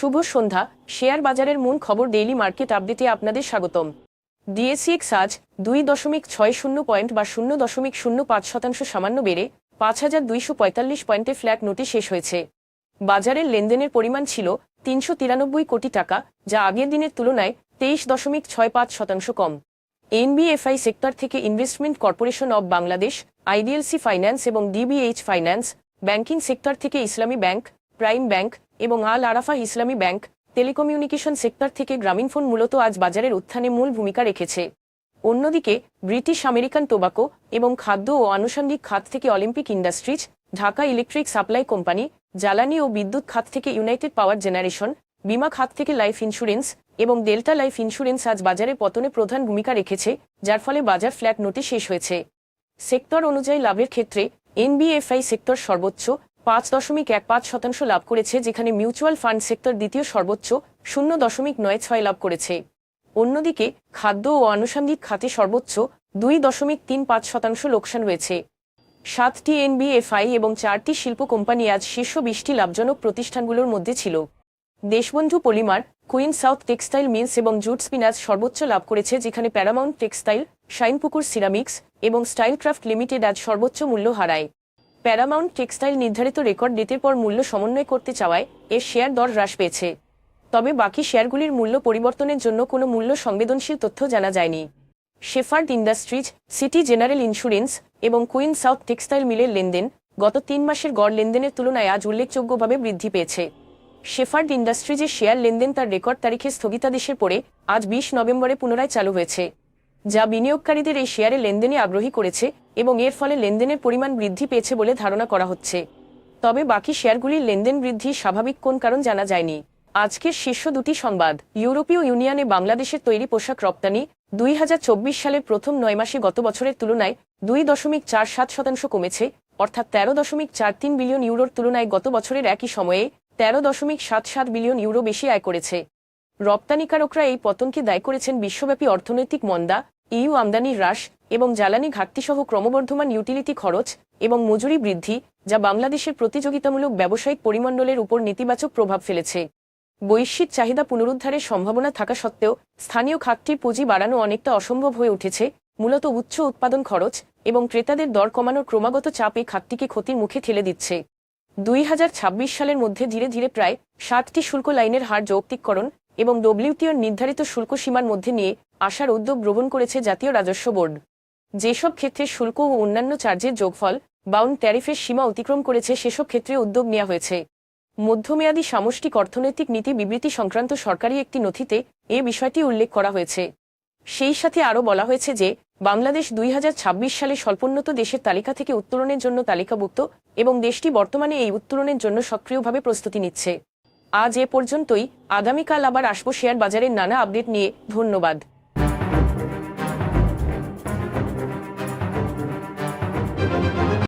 শুভ সন্ধ্যা। Share বাজারের মূল খবর ডেইলি মার্কেট আপডেটে আপনাদের স্বাগতম। ডিএসিএক্স আজ দুই দশমিক ছয় শূন্য পয়েন্ট বা শূন্য দশমিক শূন্য পাঁচ শতাংশ সামান্য বেড়ে পাঁচ হাজার দুইশো পঁয়তাল্লিশ পয়েন্টে ফ্ল্যাট নোটে শেষ হয়েছে। বাজারের লেনদেনের পরিমাণ ছিল তিনশো তিরানব্বই কোটি টাকা, যা আগের দিনের তুলনায় তেইশ দশমিক ছয় পাঁচ শতাংশ কম। এনবিএফআই সেক্টর থেকে investment corporation of Bangladesh, IDLC finance এবং ডিবিএইচ ফাইন্যান্স, ব্যাংকিং সেক্টর থেকে ইসলামী ব্যাংক প্রাইম ব্যাংক এবং আল আরাফা ইসলামী ব্যাংক টেলিকমিউনিকেশন সেক্টর থেকে গ্রামীণফোন মূলত আজ বাজারের উত্থানে মূল ভূমিকা রেখেছে। অন্যদিকে, ব্রিটিশ আমেরিকান টোবাকো এবং খাদ্য ও আনুষঙ্গিক খাত থেকে Olympic industries, Dhaka electric supply company, জ্বালানি ও বিদ্যুৎ খাত থেকে ইউনাইটেড পাওয়ার জেনারেশন, বিমা খাত থেকে লাইফ ইন্স্যুরেন্স এবং ডেল্টা লাইফ ইন্স্যুরেন্স আজ বাজারে পতনে প্রধান ভূমিকা রেখেছে, যার ফলে বাজার ফ্ল্যাট নোটে শেষ হয়েছে। সেক্টর অনুযায়ী লাভের ক্ষেত্রে এনবিএফআই সেক্টর সর্বোচ্চ পাঁচ দশমিক এক পাঁচ শতাংশ লাভ করেছে, যেখানে মিউচুয়াল ফান্ড সেক্টর দ্বিতীয় সর্বোচ্চ শূন্য দশমিক নয় ছয় লাভ করেছে। অন্যদিকে, খাদ্য ও আনুষঙ্গিক খাতে সর্বোচ্চ দুই দশমিক তিন পাঁচ শতাংশ লোকসান রয়েছে। সাতটি এনবিএফআই এবং চারটি শিল্প কোম্পানি আজ শীর্ষ বিশটি লাভজনক প্রতিষ্ঠানগুলোর মধ্যে ছিল। Deshbandhu polymer, Queen South textile mills এবং জুট স্পিনাচ সর্বোচ্চ লাভ করেছে, যেখানে প্যারামাউন্ট টেক্সটাইল, শাইনপুকুর সিরামিক্স এবং স্টাইলক্রাফট লিমিটেড আজ সর্বোচ্চ মূল্য হারায়। প্যারামাউন্ট টেক্সটাইল নির্ধারিত রেকর্ড ডেটের পর মূল্য সমন্বয় করতে চাওয়ায় এর শেয়ার দর হ্রাস পেয়েছে। তবে বাকি শেয়ারগুলির মূল্য পরিবর্তনের জন্য কোনো মূল্য সংবেদনশীল তথ্য জানা যায়নি। Shepherd industries, city general insurance এবং কুইন সাউথ টেক্সটাইল মিলের লেনদেন গত তিন মাসের গড় লেনদেনের তুলনায় আজ উল্লেখযোগ্যভাবে বৃদ্ধি পেয়েছে। শেফার্ড ইন্ডাস্ট্রিজের শেয়ার লেনদেন তার রেকর্ড তারিখে স্থগিতাদেশের পরে আজ বিশ নভেম্বরে পুনরায় চালু হয়েছে। যা বিনিয়োগকারীদের এই শেয়ারে লেনদেনে আগ্রহী করেছে এবং এর ফলে লেনদেনের পরিমাণ বৃদ্ধি পেয়েছে বলে ধারণা করা হচ্ছে। তবে বাকি শেয়ারগুলির লেনদেন বৃদ্ধি স্বাভাবিক কোন কারণ জানা যায়নি। আজকের শীর্ষ দুটি সংবাদ, ইউরোপীয় ইউনিয়নে বাংলাদেশের তৈরি পোশাক রপ্তানি দুই হাজার চব্বিশ সালের প্রথম নয় মাসে গত বছরের তুলনায় দুই দশমিক চার সাত শতাংশ কমেছে, অর্থাৎ তেরো দশমিক চার তিন বিলিয়ন ইউরোর তুলনায় গত বছরের একই সময়ে তেরো দশমিক সাত সাত বিলিয়ন ইউরো বেশি আয় করেছে। রপ্তানিকারকরা এই পতনকে দায় করেছেন বিশ্বব্যাপী অর্থনৈতিক মন্দা ইউ আমদানি হ্রাস এবং জ্বালানি ঘাটতিসহ ক্রমবর্ধমান ইউটিলিটি খরচ এবং মজুরি বৃদ্ধি, যা বাংলাদেশের প্রতিযোগিতামূলক ব্যবসায়িক পরিমণ্ডলের উপর নেতিবাচক প্রভাব ফেলেছে। বৈশ্বিক চাহিদা পুনরুদ্ধারের সম্ভাবনা থাকা সত্ত্বেও, স্থানীয় খাতটির পুঁজি বাড়ানো অনেকটা অসম্ভব হয়ে উঠেছে, মূলত উচ্চ উৎপাদন খরচ এবং ক্রেতাদের দর কমানোর ক্রমাগত চাপ এই খাতটিকে ক্ষতির মুখে ঠেলে দিচ্ছে। দুই হাজার ছাব্বিশ সালের মধ্যে ধীরে ধীরে প্রায় ষাটটি শুল্ক লাইনের হার যৌক্তিককরণ এবং ডব্লিউটিওর নির্ধারিত শুল্ক সীমার মধ্যে নিয়ে আসার উদ্যোগ গ্রহণ করেছে জাতীয় রাজস্ব বোর্ড। যেসব ক্ষেত্রে শুল্ক ও অন্যান্য চার্জের যোগফল বাউন্ড ট্যারিফের সীমা অতিক্রম করেছে, সেসব ক্ষেত্রে উদ্যোগ নেওয়া হয়েছে। মধ্যমেয়াদী সামষ্টিক অর্থনৈতিক নীতি বিবৃতি সংক্রান্ত সরকারি একটি নথিতে এ বিষয়টি উল্লেখ করা হয়েছে। সেই সাথে আরও বলা হয়েছে যে, বাংলাদেশ দুই হাজার ছাব্বিশ সালে স্বল্পোন্নত দেশের তালিকা থেকে উত্তরণের জন্য তালিকাভুক্ত এবং দেশটি বর্তমানে এই উত্তরণের জন্য সক্রিয়ভাবে প্রস্তুতি নিচ্ছে। আজ এ পর্যন্তই। আগামীকাল আবার আসব শেয়ার বাজারের নানা আপডেট নিয়ে। ধন্যবাদ।